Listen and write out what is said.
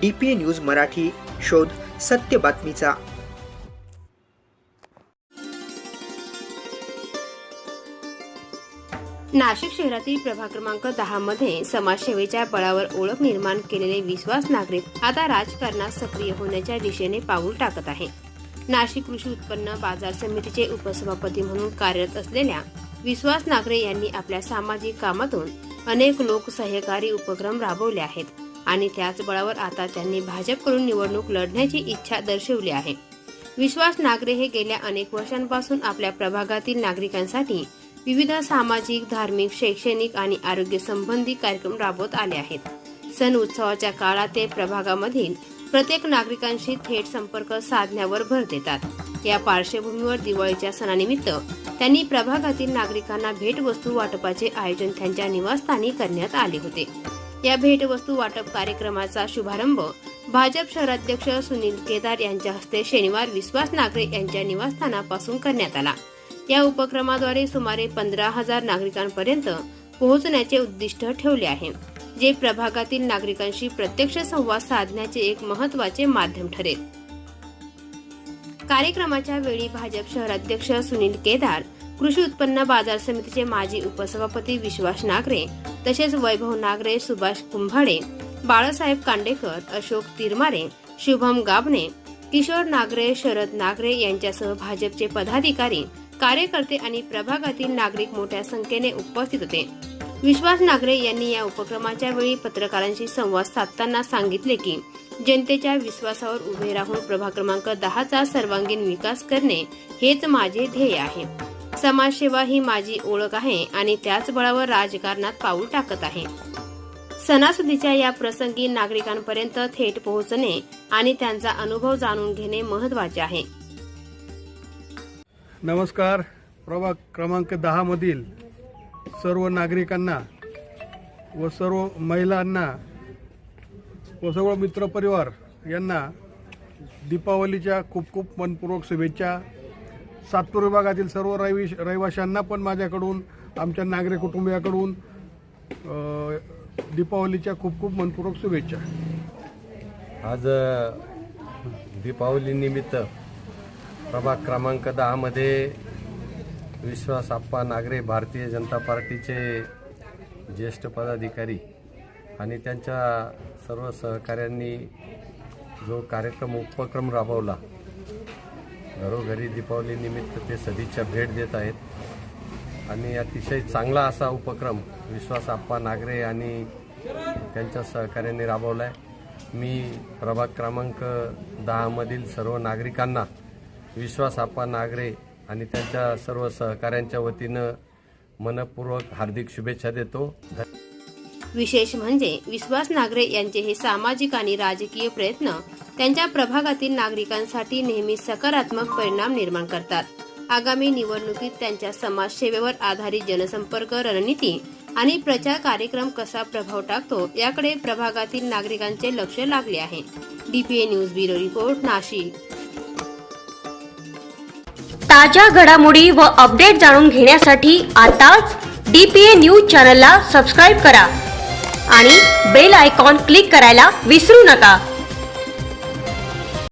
D P news Marathi शोध सत्य बातमीचा. नाशिक शहरातील प्रभाग क्रमांक दहा मध्ये समाजसेवेच्या बळावर ओळख निर्माण केलेले विश्वास नागरिक आता राजकारणात सक्रिय होण्याच्या दिशेने पाऊल टाकत आहे नाशिक कृषी उत्पन्न बाजार समितीचे उपसभापती म्हणून कार्यरत असलेल्या विश्वास नागरे यांनी आपल्या सामाजिक कामातून अनेक लोक सहकारी उपक्रम राबवले आहेत. आणि त्याच बळावर आता त्यांनी भाजपकडून निवडणूक लढण्याची इच्छा दर्शवली आहे. विश्वास नागरे हे गेल्या अनेक वर्षांपासून आपल्या प्रभागातील नागरिकांसाठी विविध सामाजिक धार्मिक शैक्षणिक आणि आरोग्य संबंधी कार्यक्रम राबवत आले आहेत. सण उत्सवाच्या काळात ते प्रभागामधील प्रत्येक नागरिकांशी थेट संपर्क साधण्यावर भर देतात. या पार्श्वभूमीवर दिवाळीच्या सणानिमित्त त्यांनी प्रभागातील नागरिकांना भेटवस्तू वाटपाचे आयोजन त्यांच्या निवासस्थानी करण्यात आले होते. या भेटवस्तू वाटप कार्यक्रमाचा शुभारंभ भाजप शहराध्यक्ष सुनील केदार यांच्या हस्ते शनिवार विश्वास नागरे यांच्या निवासस्थानापासून करण्यात आला. या उपक्रमाद्वारे सुमारे पंधरा हजार नागरिकांपर्यंत पोहोचण्याचे उद्दिष्ट ठेवले आहे जे प्रभागातील नागरिकांशी प्रत्यक्ष संवाद साधण्याचे एक महत्त्वाचे माध्यम ठरेल. कार्यक्रमाच्या वेळी भाजप शहराध्यक्ष सुनील केदार कृषी उत्पन्न बाजार समितीचे माजी उपसभापती विश्वास नागरे तसेच वैभव नागरे सुभाष कुंभाडे बाळासाहेब कांडेकर अशोक तिरमारे शुभम गाबणे किशोर नागरे शरद नागरे यांच्यासह भाजपचे पदाधिकारी कार्यकर्ते आणि प्रभागातील नागरिक मोठ्या संख्येने उपस्थित होते. विश्वास नागरे यांनी या उपक्रमाच्या वेळी पत्रकारांशी संवाद साधताना सांगितले की जनतेच्या विश्वासावर उभे राहून प्रभाग क्रमांक दहाचा सर्वांगीण विकास करणे हेच माझे ध्येय आहे. समाजसेवा ही माझी ओळख आहे आणि त्याच बळावर राजकारणात पाऊल टाकत आहे. सणासुदीच्या या प्रसंगी नागरिकांपर्यंत थेट पोहोचणे आणि त्यांचा अनुभव जाणून घेणे महत्त्वाचे आहे. नमस्कार. प्रभाग क्रमांक दहामधील सर्व नागरिकांना व सर्व महिलांना व सर्व मित्रपरिवार यांना दीपावलीच्या खूप खूप मनपूर्वक शुभेच्छा. सातपूर विभागातील सर्व रहिवी रहिवाशांना पण माझ्याकडून आमच्या नागरिक कुटुंबियाकडून दीपावलीच्या खूप खूप मनपूर्वक शुभेच्छा. आज दीपावलीनिमित्त प्रभाग क्रमांक दहामध्ये विश्वास आप्पा नागरे भारतीय जनता पार्टीचे ज्येष्ठ पदाधिकारी आणि त्यांच्या सर्व सहकाऱ्यांनी जो कार्यक्रम उपक्रम राबवला घरोघरी दीपावलीनिमित्त ते सदिच्छा भेट देत आहेत. आणि अतिशय चांगला असा उपक्रम विश्वास आप्पा नागरे आणि त्यांच्या सहकार्याने राबवला आहे मी प्रभाग क्रमांक दहामधील सर्व नागरिकांना विश्वास आप्पा नागरे आणि त्यांच्या सर्व सहकाऱ्यांच्या वतीनं मनपूर्वक हार्दिक शुभेच्छा देतो. विशेष म्हणजे विश्वास नागरे यांचे हे सामाजिक आणि राजकीय प्रयत्न त्यांच्या प्रभागातील नागरिकांसाठी नेहमी सकारात्मक परिणाम निर्माण करतात. आगामी निवडणुकीत त्यांच्या समाजसेवेवर आधारित जनसंपर्क रणनीती आणि प्रचार कार्यक्रम कसा प्रभाव टाकतो याकडे प्रभागातील नागरिकांचे लक्ष लागले आहे. DPA news bureau report Nashik. ताज्या घडामोडी व अपडेट जाणून घेण्यासाठी आताच डी पी ए न्यूज चॅनलला सबस्क्राईब करा आणि बेल आयकॉन क्लिक करायला विसरू नका.